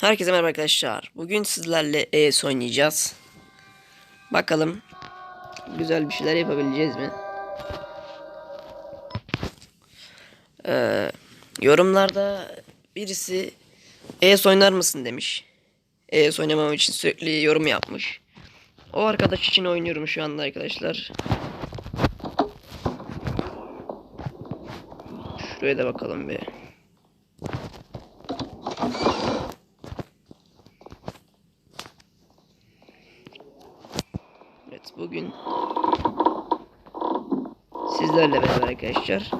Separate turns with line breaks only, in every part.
Herkese merhaba arkadaşlar. Bugün sizlerle ES oynayacağız. Bakalım güzel bir şeyler yapabileceğiz mi? Ee, yorumlarda birisi ES oynar mısın demiş. ES oynamam için sürekli yorum yapmış. O arkadaş için oynuyorum şu anda arkadaşlar. Şuraya da bakalım bir. Evet bugün sizlerle beraber arkadaşlar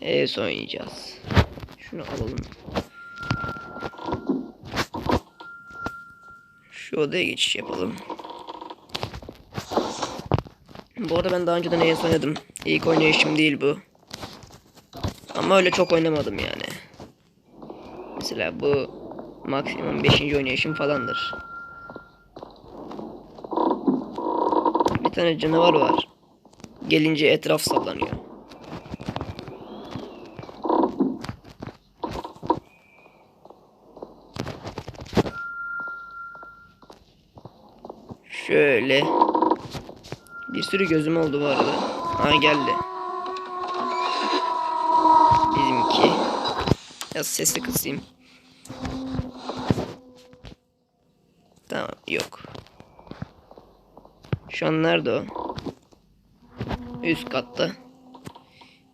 ES oynayacağız. Şunu alalım. Şu odaya geçiş yapalım. Bu arada ben daha önceden ES oynadım. İlk oynayışım değil bu. Ama öyle çok oynamadım yani. Mesela bu maksimum 5. oynayışım falandır. Tane canavar var. Gelince etraf sallanıyor. Şöyle. Bir sürü gözüm oldu bu arada. Ha geldi. Bizimki. Biraz sesli kısayım. Tamam yok. Şu an nerede o? Üst katta.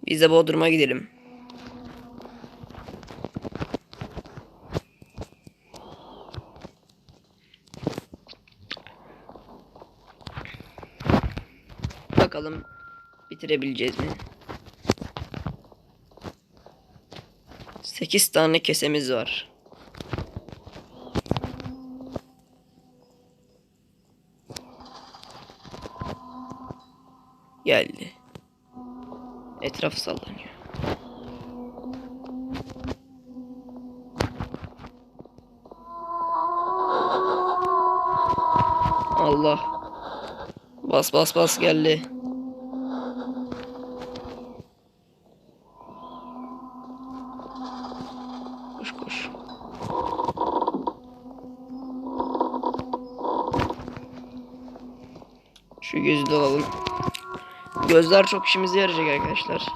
Biz de Bodrum'a gidelim. Bakalım bitirebileceğiz mi? 8 tane kesemiz var. Geldi. Etraf sallanıyor. Allah. Bas bas bas geldi. Koş koş. Şu gözü de alalım. Gözler çok işimize yarayacak arkadaşlar.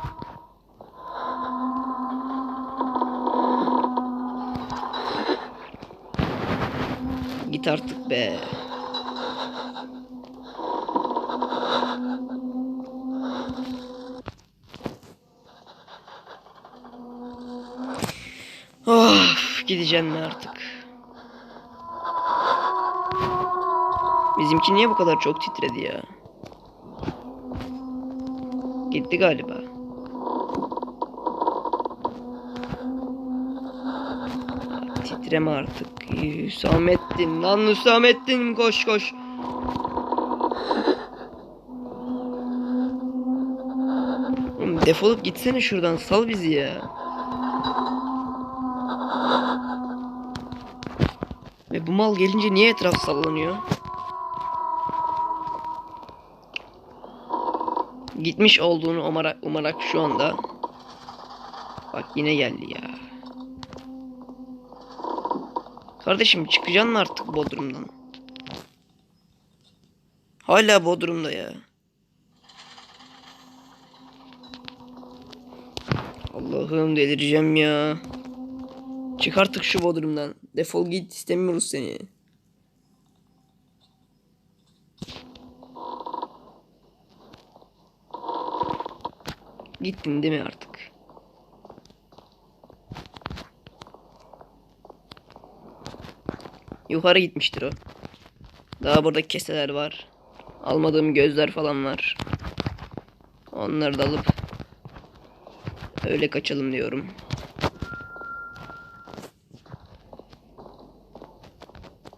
Git artık be. Of, gideceğim mi artık? Bizimki niye bu kadar çok titredi ya? Gitti galiba. Titreme artık. Hüsamettin lan Hüsamettin koş koş. Defolup gitsene şuradan sal bizi ya. Ve bu mal gelince niye etraf sallanıyor? Gitmiş olduğunu umarak, umarak şu anda. Bak yine geldi ya. Kardeşim çıkacaksın artık Bodrum'dan? Hala Bodrum'da ya. Allah'ım delireceğim ya. Çık artık şu Bodrum'dan. Defol git istemiyoruz seni. Gittin değil mi artık? Yukarı gitmiştir o. Daha burada keseler var. Almadığım gözler falan var. Onları da alıp öyle kaçalım diyorum.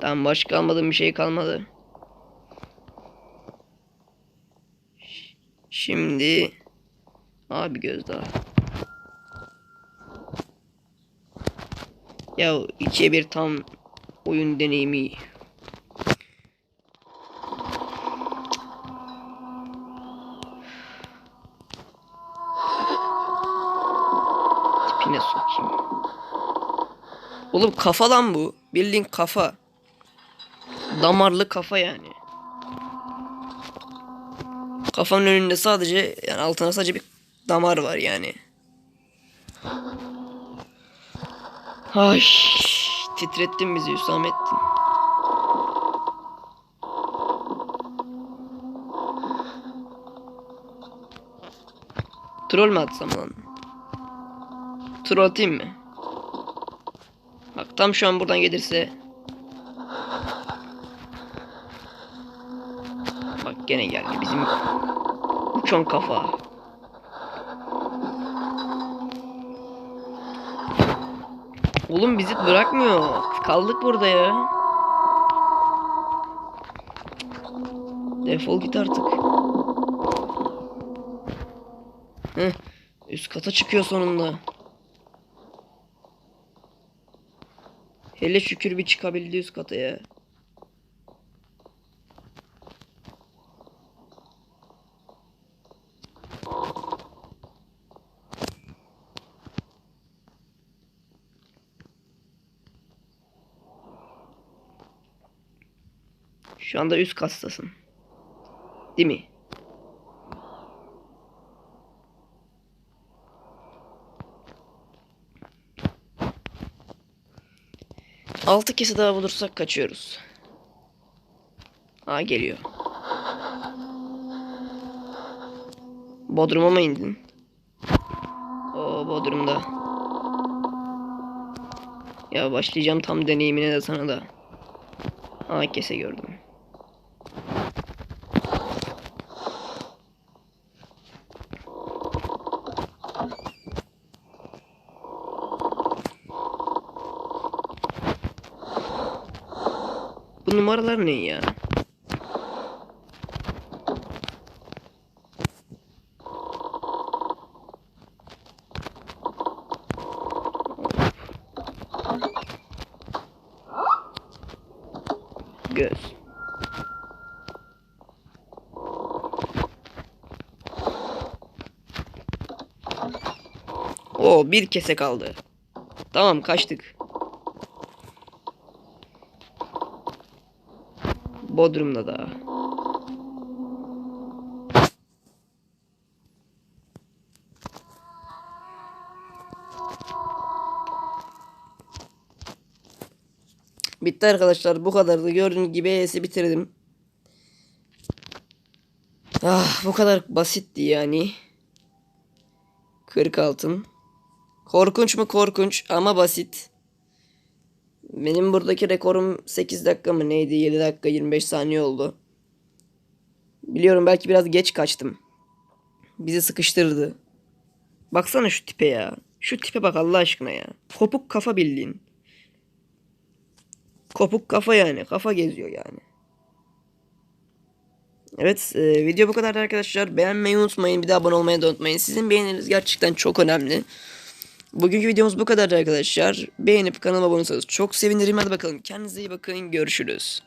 Tamam başka almadığım bir şey kalmadı. Şimdi Abi göz daha. Ya ikiye bir tam oyun deneyimi. Tipine sokayım. Oğlum kafa lan bu. Bildiğin kafa. Damarlı kafa yani. Kafanın önünde sadece yani altına sadece bir damar var yani. Ay, titrettin bizi Hüsamettin. Troll mü atsam lan? Troll atayım mı? Bak tam şu an buradan gelirse. Bak gene geldi bizim uçan kafa. Oğlum bizi bırakmıyor. Kaldık burada ya. Defol git artık. Heh, üst kata çıkıyor sonunda. Hele şükür bir çıkabildi üst kata ya. Şu anda üst kastasın. Değil mi? Altı kesi daha bulursak kaçıyoruz. Aa geliyor. Bodrum'a mı indin? Oo Bodrum'da. Ya başlayacağım tam deneyimine de sana da. Aa kese gördüm. Numaralar ne ya? Göz. O bir kese kaldı. Tamam kaçtık. Bodrum'da da. Bitti arkadaşlar. Bu kadardı. Gördüğünüz gibi ES'i bitirdim. Ah bu kadar basitti yani. 40 altın. Korkunç mu korkunç ama basit. Benim buradaki rekorum 8 dakika mı neydi? 7 dakika 25 saniye oldu. Biliyorum belki biraz geç kaçtım. Bizi sıkıştırdı. Baksana şu tipe ya. Şu tipe bak Allah aşkına ya. Kopuk kafa bildiğin. Kopuk kafa yani. Kafa geziyor yani. Evet e, video bu kadar arkadaşlar. Beğenmeyi unutmayın. Bir de abone olmayı da unutmayın. Sizin beğeniniz gerçekten çok önemli. Bugünkü videomuz bu kadar arkadaşlar. Beğenip kanalıma abone olursanız çok sevinirim. Hadi bakalım kendinize iyi bakın. Görüşürüz.